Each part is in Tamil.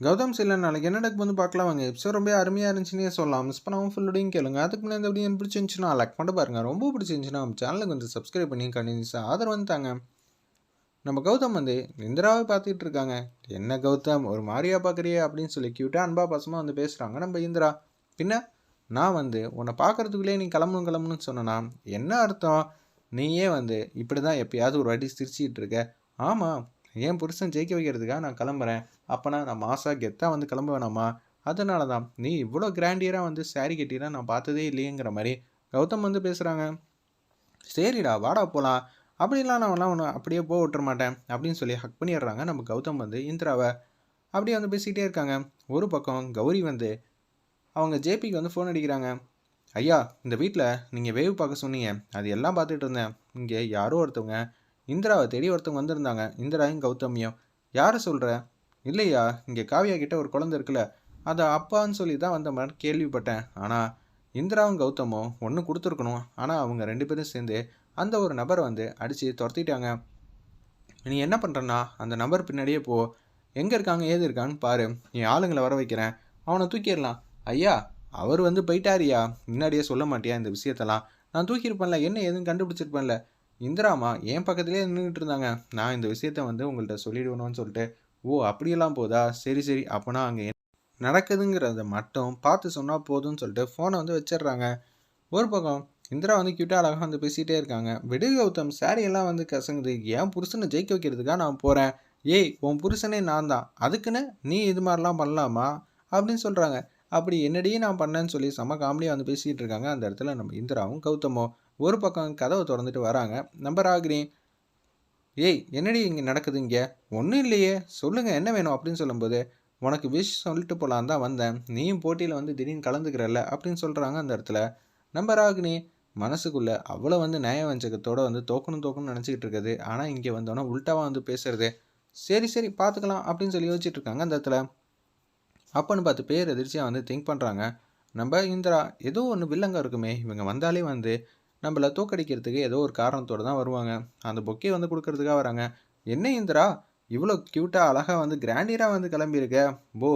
கௌதம் சிலன் நாளைக்கு என்ன நடக்கு வந்து பார்க்கலாம் வாங்க. எபிசோட் ரொம்ப அருமையாக இருந்துச்சுன்னே சொல்லலாம். மிஸ் பண்ணாமல் ஃபுல்லோடையும் கேளுங்க. அதுக்கு முன்னாடி இந்த வீடியோ பிடிச்சிருந்துச்சுன்னா லைக் பண்ணிட்டு பாருங்கள் ரொம்ப பிடிச்சிருந்துச்சுன்னா நம்ம சேனலுக்கு வந்து சப்ஸ்கிரைப் பண்ணி கண்டினியூஸாக ஆதரவு தாங்க நம்ம கௌதம் வந்து இந்திராவை பார்த்துக்கிட்டு இருக்காங்க. என்ன கௌதம்? ஒரு மாதிரியா பார்க்குறியே அப்படின்னு சொல்லி க்யூட்டாக அன்பா பசமாக வந்து பேசுகிறாங்க நம்ம இந்திரா. பின்ன நான் வந்து உன்னை பார்க்கறதுக்குள்ளே நீ கிளம்பணும் கிளம்பணும்னு சொன்னனா? என்ன அர்த்தம்? நீயே வந்து இப்படி தான் எப்பயாவது ஒரு வாட்டி சிரிச்சிக்கிட்டு இருக்க. ஆமாம் என் புருஷன் ஜெயிக்க வைக்கிறதுக்காக நான் கிளம்புறேன். அப்போனா நான் மாசா கெத்தாக வந்து கிளம்ப வேணாமா? அதனால தான் நீ இவ்வளோ கிராண்டியராக வந்து சாரி கட்டினா நான் பார்த்ததே இல்லையேங்கிற மாதிரி கௌதம் வந்து பேசுகிறாங்க சரிடா வாடா போகலாம் அப்படிலாம் நான் எல்லாம் ஒன்று அப்படியே போக விட்டுற மாட்டேன். அப்படின்னு சொல்லி ஹக் பண்ணிடுறாங்க. நம்ம கௌதம் வந்து இந்திராவை அப்படியே வந்து பேசிக்கிட்டே இருக்காங்க. ஒரு பக்கம் கௌரி வந்து அவங்க ஜேபிக்கு வந்து ஃபோன் அடிக்கிறாங்க. ஐயா இந்த வீட்டில் நீங்கள் வேவ் பார்க்க சொன்னீங்க. அது எல்லாம் பார்த்துட்டு இருந்தேன். இங்கே யாரோ ஒருத்தவங்க இந்திராவை தேடி ஒருத்தவங்க வந்திருந்தாங்க. இந்திராயும் கௌதமியும். யாரை சொல்கிற இல்லையா இங்கே காவியா கிட்ட ஒரு குழந்தை இருக்குல்ல அதை அப்பான்னு சொல்லி தான் வந்த மாதிரி கேள்விப்பட்டேன். ஆனால் இந்திராவும் கௌதமும் ஒன்று கொடுத்துருக்கணும். ஆனால் அவங்க ரெண்டு பேரும் சேர்ந்து அந்த ஒரு நபரை வந்து அடித்து துரத்திட்டாங்க. நீ என்ன பண்ணுறன்னா அந்த நபர் பின்னாடியே போ. எங்கே இருக்காங்க ஏது இருக்கான்னு பாரு. நீ ஆளுங்களை வர வைக்கிறேன். அவனை தூக்கிடலாம். ஐயா அவர் வந்து போயிட்டாரியா முன்னாடியே சொல்ல மாட்டியா இந்த விஷயத்தெல்லாம்? நான் தூக்கியிருப்பேன்ல. என்ன ஏதுன்னு கண்டுபிடிச்சிருப்பேன்ல. இந்திராமா என் பக்கத்துலேயே நின்றுட்டு இருந்தாங்க நான் இந்த விஷயத்த வந்து உங்கள்கிட்ட சொல்லிடுவேணும்னு சொல்லிட்டு ஓ அப்படியெல்லாம் போதா? சரி சரி அப்போனா அங்கே நடக்குதுங்கிறத மட்டும் பார்த்து சொன்னால் போதும்னு சொல்லிட்டு ஃபோனை வந்து வச்சிடுறாங்க. ஒரு பக்கம் இந்திரா வந்து கியூட்டாக அழகாக வந்து பேசிகிட்டே இருக்காங்க. விடு கௌதம் சாரியெல்லாம் எல்லாம் வந்து கசங்குது. என் புருஷனை ஜெயிக்க வைக்கிறதுக்காக நான் போகிறேன் ஏய் உன் புருஷனே நான் தான். அதுக்குன்னு நீ இது மாதிரிலாம் பண்ணலாமா? அப்படின்னு சொல்கிறாங்க அப்படி என்னடியே நான் பண்ணேன்னு சொல்லி செம காமெடியாக வந்து பேசிகிட்டு இருக்காங்க. அந்த இடத்துல நம்ம இந்திராவும் கௌதமும் ஒரு பக்கம் கதவை திறந்துட்டு வராங்க. நம்ம ராகினி ஏய் என்னடி இங்கே நடக்குது இங்கே? ஒன்றும் இல்லையே. சொல்லுங்கள் என்ன வேணும் அப்படின்னு சொல்லும்போது உனக்கு விஷ் சொல்லிட்டு போகலான் தான் வந்தேன். நீயும் போட்டியில் வந்து திடீர்னு கலந்துக்கிறல்ல அப்படின்னு சொல்கிறாங்க அந்த இடத்துல. நம்ம ராகினி மனசுக்குள்ளே அவ்வளோ வந்து நியாய வஞ்சகத்தோட வந்து தோக்கணும் தோக்கணும்னு நினச்சிக்கிட்டு இருக்குது. ஆனால் இங்கே வந்தோன்னே உல்ட்டாவாக வந்து பேசுறது. சரி சரி பார்த்துக்கலாம் அப்படின்னு சொல்லி யோசிச்சுட்டு இருக்காங்க அந்த இடத்துல. அப்பன்னு பார்த்து பேர் எதிர்ச்சியாக வந்து திங்க் பண்ணுறாங்க நம்ம இந்திரா ஏதோ ஒன்று வில்லங்க இருக்குமே. இவங்க வந்தாலே வந்து நம்மளை தோக்கடிக்கிறதுக்கு ஏதோ ஒரு காரணத்தோடு தான் வருவாங்க. அந்த பொக்கே வந்து கொடுக்கறதுக்காக வராங்க. என்ன இந்திரா? இவ்வளோ க்யூட்டாக அழகாக வந்து கிராண்டியராக வந்து கிளம்பியிருக்க. போ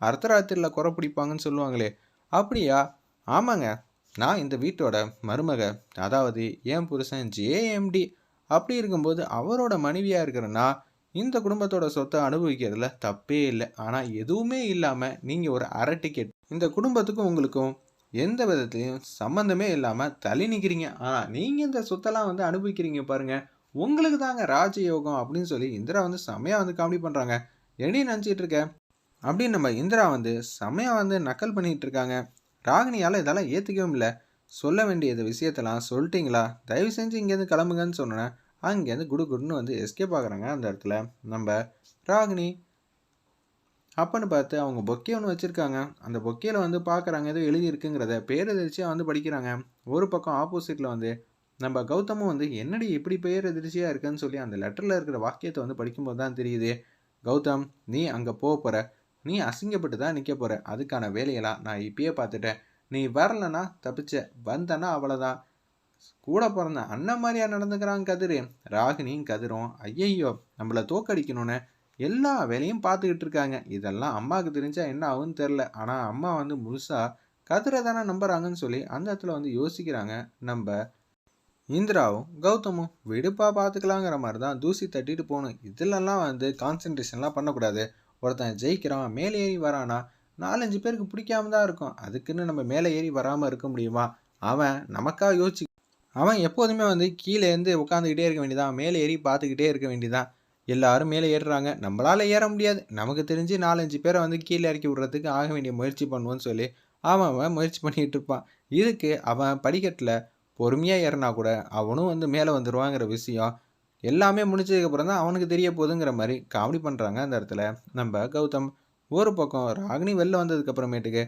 அர்த்தராத்திரியில் குறை பிடிப்பாங்கன்னு சொல்லுவாங்களே. அப்படியா? ஆமாங்க. நான் இந்த வீட்டோட மருமக அதாவது என் புருஷன் ஜேஎம்டி அப்படி இருக்கும்போது அவரோட மனைவியாக இருக்கிறேன்னா இந்த குடும்பத்தோட சொத்தை அனுபவிக்கிறதுல தப்பே இல்லை. ஆனால் எதுவுமே இல்லாமல் நீங்கள் ஒரு அரை டிக்கெட் இந்த குடும்பத்துக்கும் உங்களுக்கும் எந்த விதத்துலையும் சம்மந்தமே இல்லாமல் தள்ளி நிற்கிறீங்க ஆனால் நீங்கள் இந்த சொத்தெல்லாம் வந்து அனுபவிக்கிறீங்க பாருங்கள் உங்களுக்கு தாங்க ராஜயோகம் அப்படின்னு சொல்லி இந்திரா வந்து செம்மையாக வந்து காமெடி பண்ணுறாங்க எப்படி நினச்சிட்டு இருக்க? அப்படின்னு நம்ம இந்திரா வந்து செம்மையாக வந்து நக்கல் பண்ணிகிட்டு இருக்காங்க. ராகினியால் இதெல்லாம் ஏற்றுக்கவும் இல்லை. சொல்ல வேண்டியது விஷயத்தெல்லாம் சொல்லிட்டீங்களா? தயவு செஞ்சு இங்கேருந்து கிளம்புங்கன்னு சொன்னேன். அங்கேருந்து குடு குடுன்னு வந்து எஸ்கேப் ஆகுறாங்க அந்த இடத்துல. நம்ம ராகினி அப்பன்னு பார்த்து அவங்க பொக்கே ஒன்று வச்சுருக்காங்க. அந்த பொக்கேயில் வந்து பார்க்குறாங்க ஏதோ எழுதியிருக்குங்கிறத. பேரெதிர்ச்சியாக வந்து படிக்கிறாங்க. ஒரு பக்கம் ஆப்போசிட்டில் வந்து நம்ம கௌதமும் வந்து என்னடி இப்படி பேர் எதிர்ச்சியாக இருக்குன்னு சொல்லி அந்த லெட்டரில் இருக்கிற வாக்கியத்தை வந்து படிக்கும்போது தான் தெரியுது. கௌதம் நீ அங்கே போக போகிற நீ அசிங்கப்பட்டு தான் நிற்க போகிற அதுக்கான வேலையெல்லாம் நான் இப்பயே பார்த்துட்டேன். நீ வரலன்னா தப்பிச்ச. வந்தனா அவ்வளோதான் கூட பிறந்த அண்ணன் மாதிரியா நடந்துக்கிறான் கதிர். ராகினியும் கதிரும் ஐயையோ நம்மளை தோக்கடிக்கணும்னு எல்லா வேலையும் பார்த்துக்கிட்டு இருக்காங்க இதெல்லாம் அம்மாவுக்கு தெரிஞ்சால் என்ன ஆகும்னு தெரில ஆனால் அம்மா வந்து முழுசாக கதிரை தானே நம்புகிறாங்கன்னு சொல்லி அந்த இடத்துல வந்து யோசிக்கிறாங்க. நம்ம இந்திராவும் கௌதமும் விடுப்பாக பார்த்துக்கலாங்கிற மாதிரி தான் தூசி தட்டிட்டு போகணும். இதிலெல்லாம் வந்து கான்சென்ட்ரேஷன்லாம் பண்ணக்கூடாது. ஒருத்தன் ஜெயிக்கிறான் மேலே ஏறி வரானா நாலஞ்சு பேருக்கு பிடிக்காம தான் இருக்கும். அதுக்குன்னு நம்ம மேலே ஏறி வராமல் இருக்க முடியுமா? அவன் நமக்காக யோசிச்சு அவன் எப்போதுமே வந்து கீழே இருந்து உட்காந்துக்கிட்டே இருக்க வேண்டியதான் மேலே ஏறி பார்த்துக்கிட்டே இருக்க வேண்டியதான் எல்லாரும் மேலே ஏறுறாங்க. நம்மளால் ஏற முடியாது. நமக்கு தெரிஞ்சு நாலஞ்சு பேரை வந்து கீழே இறக்கி விட்றதுக்கு ஆக வேண்டிய முயற்சி பண்ணுவோன்னு சொல்லி அவன் அவன் முயற்சி பண்ணிகிட்டு இருப்பான். இதுக்கு அவன் படிக்கட்டில் பொறுமையாக ஏறினா கூட அவனும் வந்து மேலே வந்துடுவாங்கிற விஷயம் எல்லாமே முடிச்சதுக்கப்புறம் தான் அவனுக்கு தெரிய போகுதுங்கிற மாதிரி காமெடி பண்ணுறாங்க அந்த இடத்துல. நம்ம கௌதம் ஒரு பக்கம் ராகினி வெளில வந்ததுக்கப்புறமேட்டுக்கு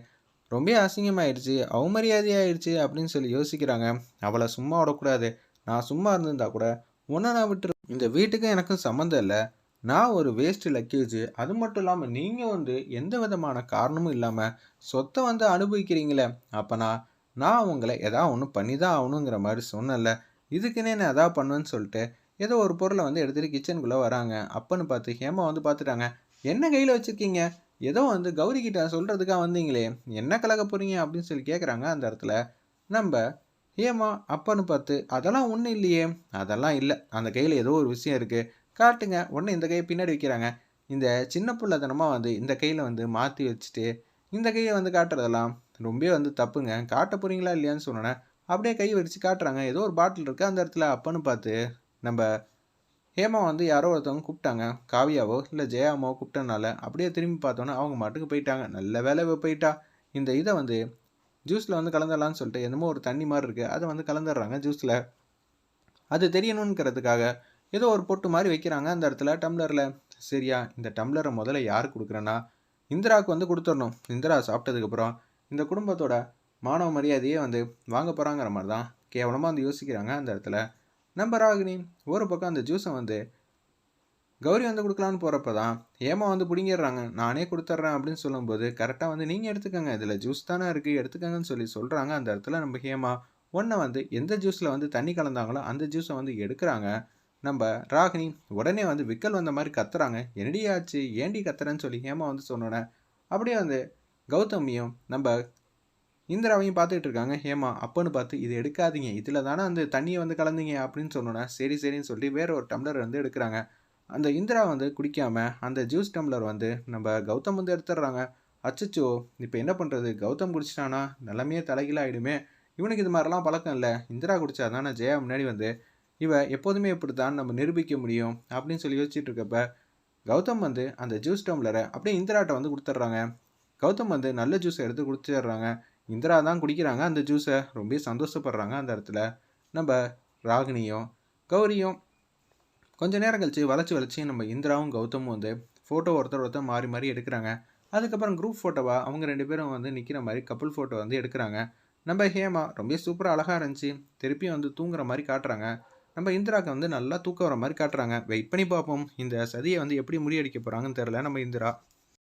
ரொம்ப அசிங்கமாயிடுச்சு அவமரியாதையாயிடுச்சு அப்படின்னு சொல்லி யோசிக்கிறாங்க. அவளை சும்மா விடக்கூடாது. நான் சும்மா இருந்திருந்தா கூட உன்னை நான் விட்டுரு இந்த வீட்டுக்கும் எனக்கும் சம்மந்தம் இல்லை. நான் ஒரு வேஸ்ட் லக்கேஜ் அது மட்டும் இல்லாமல் நீங்கள் வந்து எந்த விதமான காரணமும் இல்லாமல் சொத்தை வந்து அனுபவிக்கிறீங்களே அப்போனா நான் உங்களை எதாவது ஒன்று பண்ணி தான் ஆகணுங்கிற மாதிரி சொன்னல இதுக்குன்னே நான் எதா பண்ணுவேன்னு சொல்லிட்டு ஏதோ ஒரு பொருளை வந்து எடுத்துகிட்டு கிச்சனுக்குள்ளே வராங்க. அப்பன்னு பார்த்து ஹேமா வந்து பார்த்துட்டாங்க என்ன கையில் வச்சுருக்கீங்க? ஏதோ வந்து கௌரி கிட்ட சொல்கிறதுக்காக வந்தீங்களே என்ன கலக்க போகிறீங்க அப்படின்னு சொல்லி கேட்குறாங்க அந்த இடத்துல. நம்ம ஏம்மா அப்பன்னு பார்த்து அதெல்லாம் ஒன்றும் இல்லையே. அதெல்லாம் இல்லை. அந்த கையில் ஏதோ ஒரு விஷயம் இருக்குது காட்டுங்க. உடனே இந்த கையை பின்னாடி வைக்கிறாங்க. இந்த சின்ன பிள்ளைத்தனமாக வந்து இந்த கையில் வந்து மாற்றி வச்சுட்டு இந்த கையை வந்து காட்டுறதெல்லாம் ரொம்ப வந்து தப்புங்க. காட்ட போகிறீங்களா இல்லையான்னு சொன்னோன்னே அப்படியே கை வச்சு காட்டுறாங்க. ஏதோ ஒரு பாட்டில் இருக்குது அந்த இடத்துல அப்பன்னு பார்த்து நம்ம ஹேமா வந்து யாரோ ஒருத்தவங்க கூப்பிட்டாங்க. காவியாவோ இல்லை ஜெயாமாவோ கூப்பிட்டனால அப்படியே திரும்பி பார்த்தோன்னே அவங்க மாட்டுக்கு போயிட்டாங்க. நல்ல வேலை போயிட்டா. இந்த இதை வந்து ஜூஸில் வந்து கலந்துடலான்னு சொல்லிட்டு என்னமோ ஒரு தண்ணி மாதிரி இருக்குது அதை வந்து கலந்துடுறாங்க ஜூஸில். அது தெரியணுங்கிறதுக்காக ஏதோ ஒரு பொட்டு மாதிரி வைக்கிறாங்க அந்த இடத்துல டம்ளரில். சரியா இந்த டம்ளரை முதல்ல யார் கொடுக்குறேன்னா இந்திராவுக்கு வந்து கொடுத்துடணும். இந்திரா சாப்பிட்டதுக்கப்புறம் இந்த குடும்பத்தோட மாணவ மரியாதையே வந்து வாங்க போகிறாங்கிற மாதிரி தான் கேவலமாக வந்து யோசிக்கிறாங்க அந்த இடத்துல. நம்ம ராகினி ஒரு பக்கம் அந்த ஜூஸை வந்து கௌரி வந்து கொடுக்கலான்னு போகிறப்ப தான் ஏமா வந்து பிடிங்கிடுறாங்க. நானே கொடுத்துட்றேன் அப்படின்னு சொல்லும்போது கரெக்டாக வந்து நீங்கள் எடுத்துக்கோங்க. இதில் ஜூஸ் தானே இருக்குது எடுத்துக்கங்கன்னு சொல்லி சொல்கிறாங்க அந்த இடத்துல நம்ம ஹேமா ஒன்றை வந்து எந்த ஜூஸில் வந்து தண்ணி கலந்தாங்களோ அந்த ஜூஸை வந்து எடுக்கிறாங்க. நம்ம ராகினி உடனே வந்து விக்கல் வந்த மாதிரி கத்துறாங்க. என்னடி ஆச்சு? ஏண்டி கத்துறேன்னு சொல்லி ஹேமா வந்து சொன்னோன்னே அப்படியே வந்து கௌதமியும் நம்ம இந்திராவையும் பார்த்துட்டு இருக்காங்க. ஹேமா அப்பன்னு பார்த்து இது எடுக்காதீங்க. இதில் தானே அந்த தண்ணியை வந்து கலந்தீங்க அப்படின்னு சொன்னோன்னே சரி சரின்னு சொல்லி வேற ஒரு டம்ளர் வந்து எடுக்கிறாங்க. அந்த இந்திரா வந்து குடிக்காமல் அந்த ஜூஸ் டம்ளர் வந்து நம்ம கௌதம் வந்து எடுத்துடுறாங்க. அச்சச்சோ இப்போ என்ன பண்ணுறது கௌதம் குடிச்சிட்டானா? நிலமையே தலைகீழாயிடுமே இவனுக்கு இது மாதிரிலாம் பழக்கம் இல்லை. இந்திரா குடிச்சா தானே ஜெயா முன்னாடி வந்து இவ எப்போதுமே இப்படி தான் நம்ம நிரூபிக்க முடியும் அப்படின்னு சொல்லி யோசிச்சுட்டு இருக்கப்ப கௌதம் வந்து அந்த ஜூஸ் டம்ளரை அப்படியே இந்திராட்ட வந்து கொடுத்துட்றாங்க. கௌதம் வந்து நல்ல ஜூஸை எடுத்து குடிச்சிடுறாங்க. இந்திரா தான் குடிக்கிறாங்க அந்த ஜூஸை. ரொம்ப சந்தோஷப்படுறாங்க அந்த இடத்துல. நம்ம ராகினியும் கௌரியும் கொஞ்ச நேரம் கழிச்சு வளைச்சி வளைச்சி நம்ம இந்திராவும் கௌதமும் வந்து ஃபோட்டோ ஒருத்தர் ஒருத்தர் மாறி மாறி எடுக்கிறாங்க. அதுக்கப்புறம் குரூப் ஃபோட்டோவாக அவங்க ரெண்டு பேரும் வந்து நிற்கிற மாதிரி கப்புள் ஃபோட்டோ வந்து எடுக்கிறாங்க. நம்ம ஹேமா ரொம்ப சூப்பராக அழகாக இருந்துச்சு. திருப்பியும் வந்து தூங்குற மாதிரி காட்டுறாங்க. நம்ம இந்திராக்கு வந்து நல்லா தூக்க வர மாதிரி காட்டுறாங்க. வெயிட் பண்ணி பார்ப்போம். இந்த சதியை வந்து எப்படி முறியடிக்க போகிறாங்கன்னு தெரில நம்ம இந்திரா.